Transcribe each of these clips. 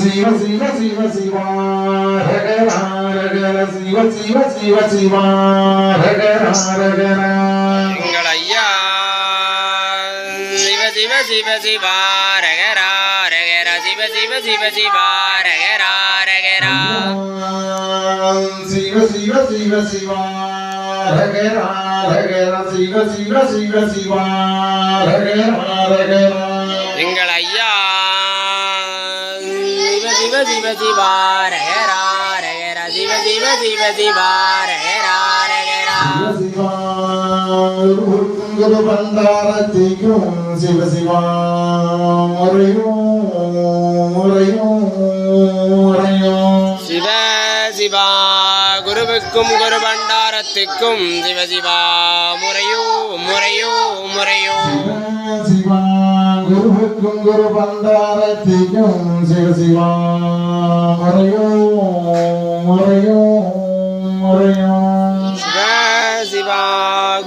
சிவ சிவ சிவ சிவா ரகரா ரகர சிவ சிவ சிவ சிவா ரகரா ரகரா எங்கள் ஐயா சிவ சிவ சிவ சிவா ரகரா ரகர சிவ சிவ சிவ சிவா ரகரா ரகரா சிவ சிவ சிவ சிவா ரகரா ரகர சிவ சிவ சிவ சிவா ரகரா ரகரா எங்கள் ஐயா சிவ சிவ சிவ சிவா சிவ சிவ சிவ சிவா ரகரா ரகரா குரு பண்டாரத்திக்கும் சிவ சிவா முறையும் முறையும் முறையும் சிவ சிவா குருவுக்கும் குரு பண்டாரத்துக்கும் சிவ சிவா முறையோ முறையோ. முறையோ குருவுக்கும் குரு பண்டாரத்திக்கும் சிவ சிவா முறையோ முறையோ முறையோ சிவ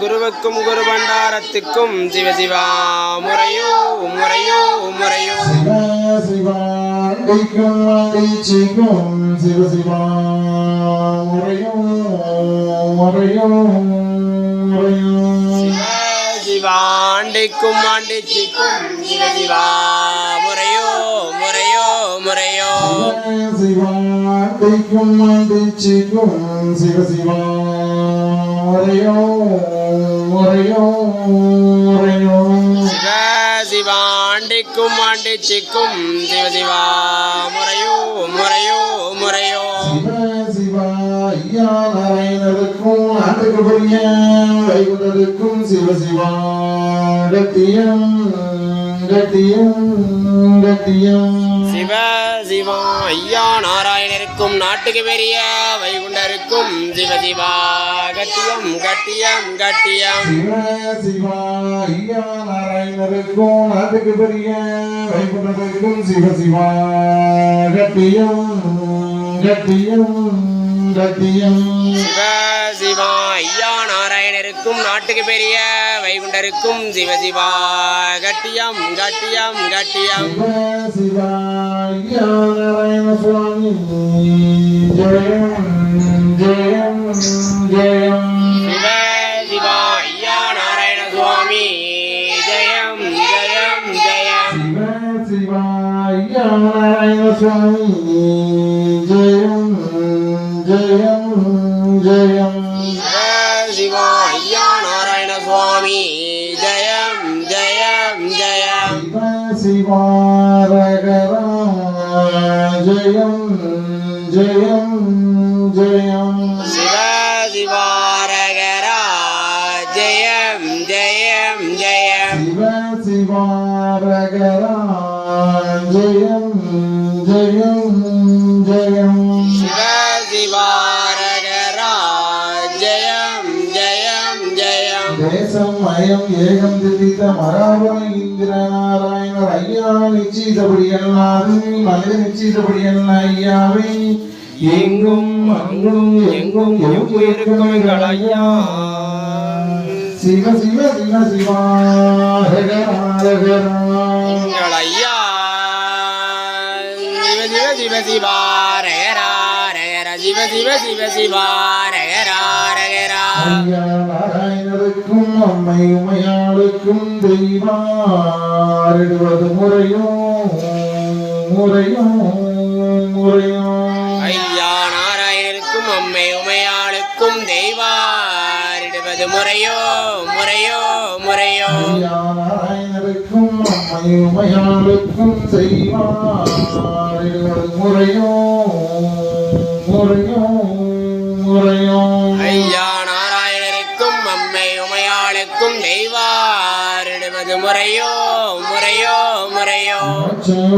குருவுக்கும் குரு பண்டாரத்துக்கும் சிவ சிவா முறையோ முறையோ முறையோ சிவ சிவா அடிக்கும் அடிச்சிக்கும் சிவ சிவா முறையோ முறையோ ஆண்டிக்கும் ஆண்டிச்சிக்கும். சிவ முறையோ முறையோ முறையோ. சிவ சிவா அடிக்கும் அடிச்சிக்கும் சிவ சிவா. முறையோ முறையோ முறையோ. சிவ சிவா ஆண்டிக்கும் ஆண்டிச்சிக்கும். சிவ சிவா. முறையோ முறையோ முறையோ. சிவ சிவா ஐயா நாராயணருக்கும் நாட்டுக்கு புரிய வைகுண்டருக்கும் சிவ சிவா கட்டியம் கட்டியம் கட்டியம் சிவ சிவா ஐயா நாராயணருக்கும் நாட்டுக்கு பெரிய வைகுண்டருக்கும் சிவ சிவா கட்டியம் கட்டியம் கட்டியம் சிவ சிவா ஐயா நாராயணருக்கும் நாட்டுக்கு பெரிய வைகுண்டருக்கும் சிவ சிவா கட்டியம் கட்டியம் சிவ சிவா ஐயா நாராயணருக்கும் நாட்டுக்கு பெரிய வைகுண்டருக்கும் சிவ சிவா கட்டியம் கட்டியம் கட்டியம். சிவ ஐயா நாராயண சுவாமி. ஜெயம் ஜெயம் ஜெயம் சிவ சிவா ஐயா நாராயண சுவாமி. ஜெயம் ஜெயம் ஜெயம். சிவ சிவா ஐயா நாராயண சுவாமி. ஜெயம் ஜெயம். சிவ ஐயா நாராயண சுவாமி. ஜெயம் ஜெயம் ஜெயம். சிவ சிவா ரகரா ஜெயம் ஜெயம் ஜெயம். சிவ சிவா ரகரா ஜெயம் ஜெயம் ஜெயம். சிவ சிவா ரகரா ஜெயம் ஜெயம் ஜெயம். தேசம் அயம் ஏகம் திதித்த மராபர இந்திர நாராயணர் ஐயா நிச்சயித்தபடியல்லாது மனித நிச்சயித்தபடியல்ல ஐயாவை. எங்கும் அங்கும் எங்கும் எவ்வுயிருக்கும் எங்கள் ஐயா. சிவ சிவ சிவ சிவா எங்கள் ஐயா. சிவ சிவ சிவ சிவா ரகரா ரகர சிவ சிவ சிவ சிவா ரகரா ஐயா நாராயணருக்கும் அம்மை உமையாளுக்கும் தெய்வாரிடுவது முறையோ முறையோ முறையோ ஐயா நாராயணருக்கும் அம்மை உமையாளுக்கும் தெய்வாரிடுவது முறையோ முறையோ முறையோ ஐயா நாராயணருக்கும் அம்மை உமையாளுக்கும் செய்வாரிடுவது முறையோ முறையோ முறையோ தெய்வாரிடுவது முறையோ முறையோ முறையோ முறையோ